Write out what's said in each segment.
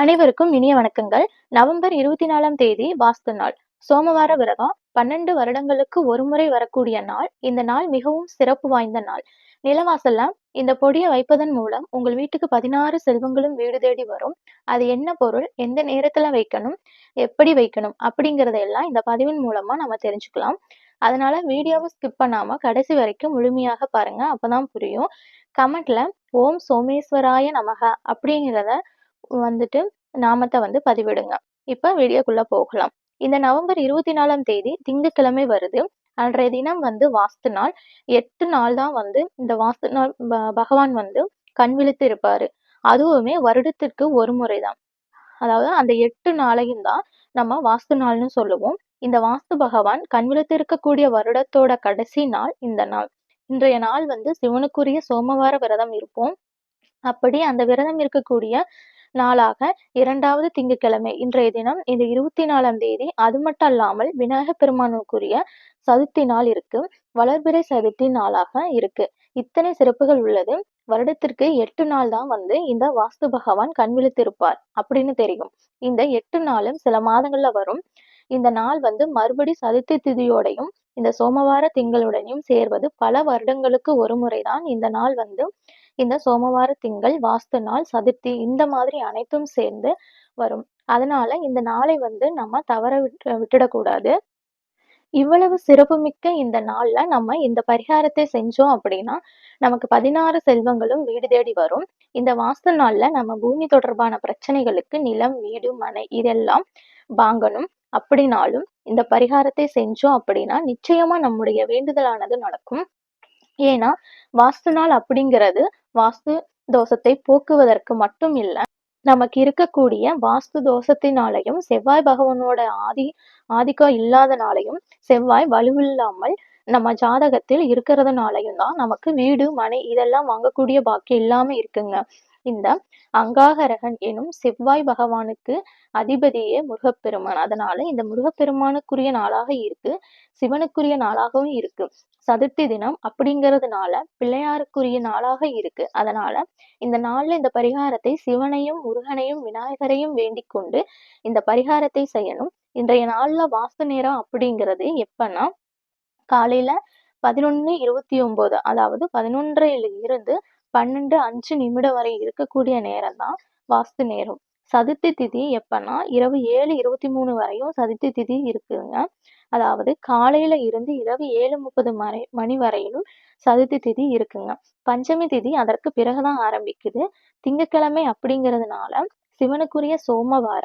அனைவருக்கும் இனிய வணக்கங்கள். நவம்பர் இருபத்தி நாலாம் தேதி வாஸ்து நாள். சோமவார விரதம் பன்னெண்டு வருடங்களுக்கு ஒருமுறை வரக்கூடிய நாள். இந்த நாள் மிகவும் சிறப்பு வாய்ந்த நாள். நிலவாசல்ல இந்த பொடியை வைப்பதன் மூலம் உங்கள் வீட்டுக்கு பதினாறு செல்வங்களும் வீடு தேடி வரும். அது என்ன பொருள்? எந்த நேரத்துல வைக்கணும்? எப்படி வைக்கணும்? அப்படிங்கறதெல்லாம் இந்த பதிவின் மூலமா நம்ம தெரிஞ்சுக்கலாம். அதனால வீடியோவை ஸ்கிப் பண்ணாம கடைசி வரைக்கும் முழுமையாக பாருங்க. அப்பதான் புரியும். கமெண்ட்ல ஓம் சோமேஸ்வராய நமக அப்படிங்கிறத வந்துட்டு நாமத்தை வந்து பதிவிடுங்க. இப்ப வீடியோக்குள்ள போகலாம். இந்த நவம்பர் இருபத்தி நாலாம் தேதி திங்கட்கிழமை வருது. அன்றைய தினம் வந்து வாஸ்து நாள். எட்டு நாள் தான் வந்து இந்த வாஸ்து நாள் பகவான் வந்து கண் விழித்து இருப்பாரு. அதுவுமே வருடத்திற்கு ஒரு முறைதான் அதாவது அந்த எட்டு நாளையும் தான் நம்ம வாஸ்து நாள்னு சொல்லுவோம். இந்த வாஸ்து பகவான் கண் விழித்து இருக்கக்கூடிய வருடத்தோட கடைசி நாள் இந்த நாள். இன்றைய நாள் வந்து சிவனுக்குரிய சோமவார விரதம் இருப்போம். அப்படி அந்த விரதம் இருக்கக்கூடிய நாளாக இரண்டாவது திங்கட்கிழமை இன்றைய தினம் இந்த இருபத்தி நாலாம் தேதி அது மட்டும் அல்லாமல் விநாயகப் பெருமானுக்குரிய சதுர்த்தி நாள் இருக்கு. வளர்பிறை சதுர்த்தி நாளாக இருக்கு. இத்தனை சிறப்புகள் உள்ளது. வருடத்திற்கு எட்டு நாள் தான் வந்து இந்த வாஸ்து பகவான் கண் விழித்திருப்பார் அப்படின்னு தெரியும். இந்த எட்டு நாளும் சில மாதங்கள்ல வரும். இந்த நாள் வந்து மறுபடி சதுர்த்தி திதியோடையும் இந்த சோமவார திங்களுடனையும் சேர்வது பல வருடங்களுக்கு ஒரு முறைதான். இந்த நாள் வந்து இந்த சோமவார திங்கள் வாஸ்து நாள் சதுர்த்தி இந்த மாதிரி அனைத்தும் சேர்ந்து வரும். அதனால இந்த நாளை வந்து நம்ம தவற விட்டு விட்டுடக்கூடாது இவ்வளவு சிறப்புமிக்க இந்த நாள்ல நம்ம இந்த பரிகாரத்தை செஞ்சோம் அப்படின்னா நமக்கு பதினாறு செல்வங்களும் வீடு தேடி வரும். இந்த வாஸ்து நாள்ல நம்ம பூமி தொடர்பான பிரச்சனைகளுக்கு நிலம் வீடு மனை இதெல்லாம் வாங்கணும். அப்படின்னாலும் இந்த பரிகாரத்தை செஞ்சோம் அப்படின்னா நிச்சயமா நம்முடைய வேண்டுதலானது நடக்கும். ஏன்னா வாஸ்து நாள் அப்படிங்கிறது வாஸ்து தோஷத்தை போக்குவதற்கு மட்டும் இல்லை நமக்கு இருக்கக்கூடிய வாஸ்து தோஷத்தினாலையும் செவ்வாய் பகவானோட ஆதி ஆதிக்கம் இல்லாதனாலையும் செவ்வாய் வலுவில்லாமல் நம்ம ஜாதகத்தில் இருக்கிறதுனாலையும் தான் நமக்கு வீடு மனை இதெல்லாம் வாங்கக்கூடிய பாக்கியம் இல்லாம இருக்குங்க. இந்த அங்காகரகன் எனும் செவ்வாய் பகவானுக்கு அதிபதியே முருகப்பெருமான். அதனால இந்த முருகப்பெருமானுக்குரிய நாளாக இருக்கு சிவனுக்குரிய நாளாகவும் இருக்கு. சதுர்த்தி தினம் அப்படிங்கிறதுனால பிள்ளையாருக்குரிய நாளாக இருக்கு. அதனால இந்த நாள்ல இந்த பரிகாரத்தை சிவனையும் முருகனையும் விநாயகரையும் வேண்டிக் கொண்டு இந்த பரிகாரத்தை செய்யணும். இன்றைய நாள்ல வாஸ்து நேரம் அப்படிங்கிறது எப்பன்னா காலையில பதினொன்னு இருபத்தி ஒன்பது அதாவது பதினொன்றையில இருந்து பன்னெண்டு அஞ்சு நிமிடம் வரை இருக்கக்கூடிய நேரம் தான் வாஸ்து நேரம். சதுர்த்தி திதி எப்பன்னா இரவு ஏழு இருபத்தி மூணு வரையும் சதுர்த்தி திதி இருக்குங்க. அதாவது காலையில இருந்து இரவு ஏழு முப்பது மணி மணி வரையிலும் சதுர்த்தி திதி இருக்குங்க. பஞ்சமி திதி அதற்கு பிறகுதான் ஆரம்பிக்குது. திங்கட்கிழமை அப்படிங்கிறதுனால சிவனுக்குரிய சோமவார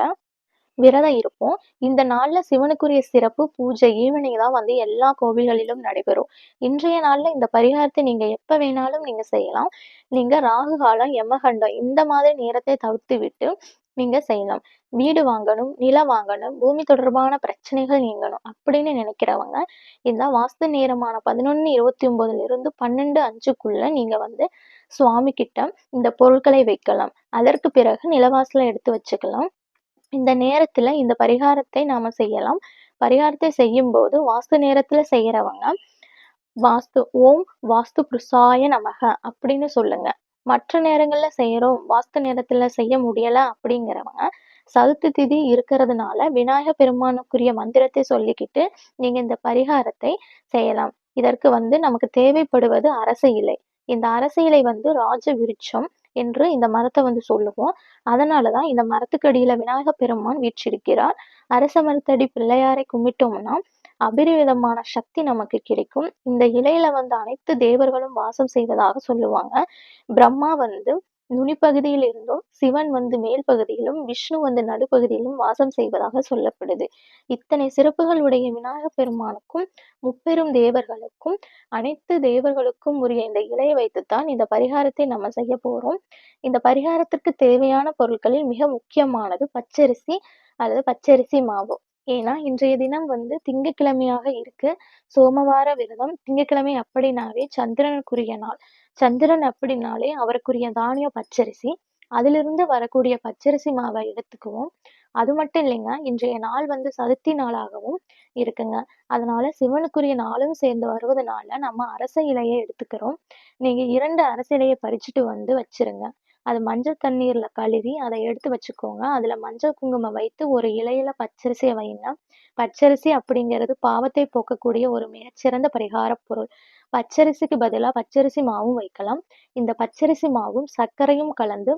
விரதம் இருப்போம். இந்த நாள்ல சிவனுக்குரிய சிறப்பு பூஜை ஈவினிங் தான் வந்து எல்லா கோவில்களிலும் நடைபெறும். இன்றைய நாள்ல இந்த பரிகாரத்தை நீங்க எப்ப வேணாலும் நீங்க செய்யலாம். நீங்க ராகு காலம் யமகண்டம் இந்த மாதிரி நேரத்தை தவிர்த்து விட்டு நீங்க செய்யலாம். வீடு வாங்கணும் நிலம் வாங்கணும் பூமி தொடர்பான பிரச்சனைகள் நீங்கணும் அப்படின்னு நினைக்கிறவங்க இந்த வாஸ்து நேரமான பதினொன்னு இருபத்தி ஒன்பதுல இருந்து பன்னெண்டு அஞ்சுக்குள்ள நீங்க வந்து சுவாமி கிட்ட இந்த பொருட்களை வைக்கலாம். அதற்கு பிறகு நிலவாசலை எடுத்து வச்சுக்கலாம். இந்த நேரத்துல இந்த பரிகாரத்தை நாம செய்யலாம். பரிகாரத்தை செய்யும்போது வாஸ்து நேரத்துல செய்யறவங்க வாஸ்து ஓம் வாஸ்து புருஷாய நமக அப்படின்னு சொல்லுங்க. மற்ற நேரங்கள்ல செய்யறோம் வாஸ்து நேரத்துல செய்ய முடியல அப்படிங்கிறவங்க சதுர்த்தி திதி இருக்கிறதுனால விநாயக பெருமானுக்குரிய மந்திரத்தை சொல்லிக்கிட்டு நீங்க இந்த பரிகாரத்தை செய்யலாம். இதற்கு வந்து நமக்கு தேவைப்படுவது அரச இலை. இந்த அரச இலை வந்து ராஜ விருட்சம். என்று இந்த மரத்தை வந்து சொல்லுவோம். அதனாலதான் இந்த மரத்துக்கடியில விநாயக பெருமான் வீற்றிருக்கிறார். அரச மரத்தடி பிள்ளையாரை கும்பிட்டோம்னா அபரிவிதமான சக்தி நமக்கு கிடைக்கும். இந்த இலையில வந்து அனைத்து தேவர்களும் வாசம் செய்வதாக சொல்லுவாங்க. பிரம்மா வந்து நுனிப்பகுதியில் இருந்தும் சிவன் வந்து மேல் பகுதியிலும் விஷ்ணு வந்து நடுப்பகுதியிலும் வாசம் செய்வதாக சொல்லப்படுது. இத்தனை சிறப்புகள் உடைய விநாயக பெருமானுக்கும் முப்பெரும் தேவர்களுக்கும் அனைத்து தேவர்களுக்கும் உரிய இந்த இலையை வைத்துத்தான் இந்த பரிகாரத்தை நம்ம செய்ய போறோம். இந்த பரிகாரத்திற்கு தேவையான பொருட்களில் மிக முக்கியமானது பச்சரிசி அல்லது பச்சரிசி மாவு. ஏன்னா இன்றைய தினம் வந்து திங்கட்கிழமையாக இருக்கு. சோமவார விரதம் திங்கட்கிழமை அப்படின்னாவே சந்திரனுக்குரிய நாள். சந்திரன் அப்படின்னாலே அவருக்குரிய தானியம் பச்சரிசி. அதிலிருந்து வரக்கூடிய பச்சரிசி மாவை எடுத்துக்குவோம். அது மட்டும் இல்லைங்க இன்றைய நாள் வந்து சதுர்த்தி நாளாகவும் இருக்குங்க. அதனால சிவனுக்குரிய நாளும் சேர்ந்து வருவதனால நம்ம அரச இலையை எடுத்துக்கிறோம். நீங்க இரண்டு அரச இலையை பறிச்சுட்டு வந்து வச்சிருங்க. அது மஞ்சள் தண்ணீர்ல கழுவி அதை எடுத்து வச்சுக்கோங்க. அதுல மஞ்சள் குங்குமம் வைத்து ஒரு இலையில பச்சரிசியை வைங்க பச்சரிசி அப்படிங்கிறது பாவத்தை போக்கக்கூடிய ஒரு மிகச்சிறந்த பரிகார பொருள். பச்சரிசிக்கு பதிலா பச்சரிசி மாவும் வைக்கலாம். இந்த பச்சரிசி மாவும் சர்க்கரையும் கலந்து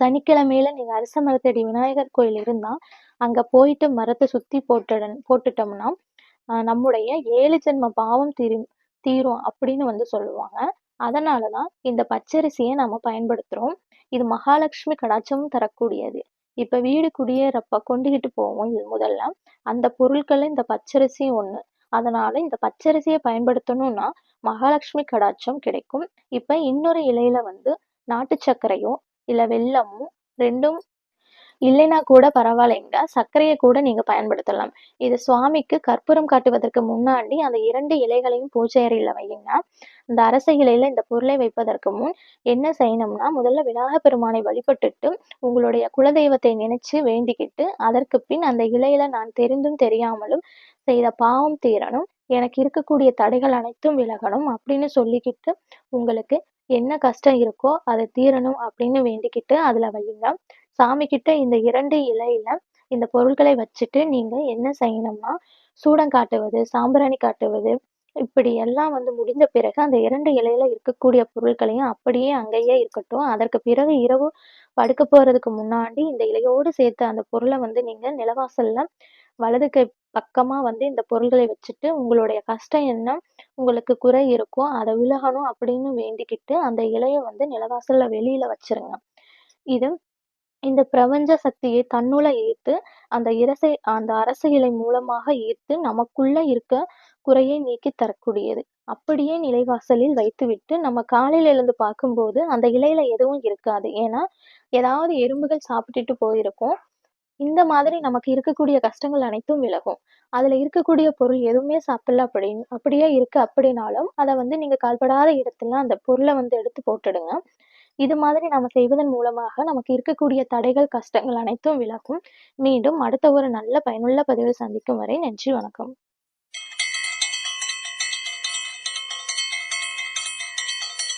சனிக்கிழமையில நீங்க அரச மரத்தடி விநாயகர் கோயில் இருந்தா அங்க போயிட்டு மரத்தை சுத்தி போட்டுடன் போட்டுட்டோம்னா நம்முடைய ஏழு ஜென்ம பாவம் தீரும் தீரும் அப்படின்னு வந்து சொல்லுவாங்க. அதனாலதான் இந்த பச்சரிசியை நம்ம பயன்படுத்துறோம். இது மகாலட்சுமி கடாட்சமும் தரக்கூடியது. இப்போ வீடு குடியேறப்ப கொண்டுகிட்டு போவோம் இது முதல்ல அந்த பொருட்கள் இந்த பச்சரிசியும் ஒன்று அதனால இந்த பச்சரிசியை பயன்படுத்தணும்னா மகாலட்சுமி கடாட்சம் கிடைக்கும். இப்ப இன்னொரு இலையில வந்து நாட்டு சர்க்கரையோ இல்லை வெல்லமோ ரெண்டும் இல்லைன்னா கூட பரவாயில்லைங்க. சர்க்கரையை கூட நீங்க பயன்படுத்தலாம். இது சுவாமிக்கு கற்பூரம் காட்டுவதற்கு முன்னாடி அந்த இரண்டு இலைகளையும் பூஜை அறையில் வையுங்க. இந்த அரச இலையில இந்த பொருளை வைப்பதற்கு முன் என்ன செய்யணும்னா முதல்ல விநாயகர் பெருமானை வழிபட்டுட்டு உங்களுடைய குலதெய்வத்தை நினைச்சு வேண்டிக்கிட்டு அதற்கு பின் அந்த இலையில நான் தெரிந்தும் தெரியாமலும் செய்த பாவம் தீரணும் எனக்கு இருக்கக்கூடிய தடைகள் அனைத்தும் விலகணும் அப்படின்னு சொல்லிக்கிட்டு உங்களுக்கு என்ன கஷ்டம் இருக்கோ அதை தீரணும் அப்படின்னு வேண்டிக்கிட்டு அதுல வையுங்க. சாமி கிட்ட இந்த இரண்டு இலையில இந்த பொருட்களை வச்சுட்டு நீங்க என்ன செய்யணும்னா சூடம் காட்டுவது சாம்பிராணி காட்டுவது இப்படி எல்லாம் வந்து முடிஞ்ச பிறகு அந்த இரண்டு இலையில இருக்கக்கூடிய பொருட்களையும் அப்படியே அங்கேயே இருக்கட்டும். அதற்கு பிறகு இரவு படுக்க போறதுக்கு முன்னாடி இந்த இலையோடு சேர்த்து அந்த பொருளை வந்து நீங்க நிலவாசல்ல வலது கை பக்கமா வந்து இந்த பொருள்களை வச்சுட்டு உங்களுடைய கஷ்டம் என்ன உங்களுக்கு குறை இருக்கோ அதை விலகணும் அப்படின்னு வேண்டிக்கிட்டு அந்த இலையை வந்து நிலவாசல்ல வெளியில வச்சிருங்க. இது இந்த பிரபஞ்ச சக்தியை தன்னுள்ள ஈர்த்து அந்த இரசை அந்த அரச இலை மூலமாக ஈர்த்து நமக்குள்ள இருக்க குறையை நீக்கி தரக்கூடியது. அப்படியே நிலைவாசலில் வைத்துவிட்டு நம்ம காலையில எழுந்து பார்க்கும்போது அந்த இலையில எதுவும் இருக்காது. ஏன்னா ஏதாவது எறும்புகள் சாப்பிட்டுட்டு போயிருக்கும். இந்த மாதிரி நமக்கு இருக்கக்கூடிய கஷ்டங்கள் அனைத்தும் விலகும். அதுல இருக்கக்கூடிய பொருள் எதுவுமே சாப்பிடல அப்படின்னு அப்படியே இருக்கு அப்படின்னாலும் அதை வந்து நீங்க கால்படாத இடத்துல அந்த பொருளை வந்து எடுத்து போட்டுடுங்க. இது மாதிரி நம்ம செய்வதன் மூலமாக நமக்கு இருக்கக்கூடிய தடைகள் கஷ்டங்கள் அனைத்தும் விலகும். மீண்டும் அடுத்த ஒரு நல்ல பயனுள்ள பதிவில் சந்திக்கும் வரை நன்றி வணக்கம்.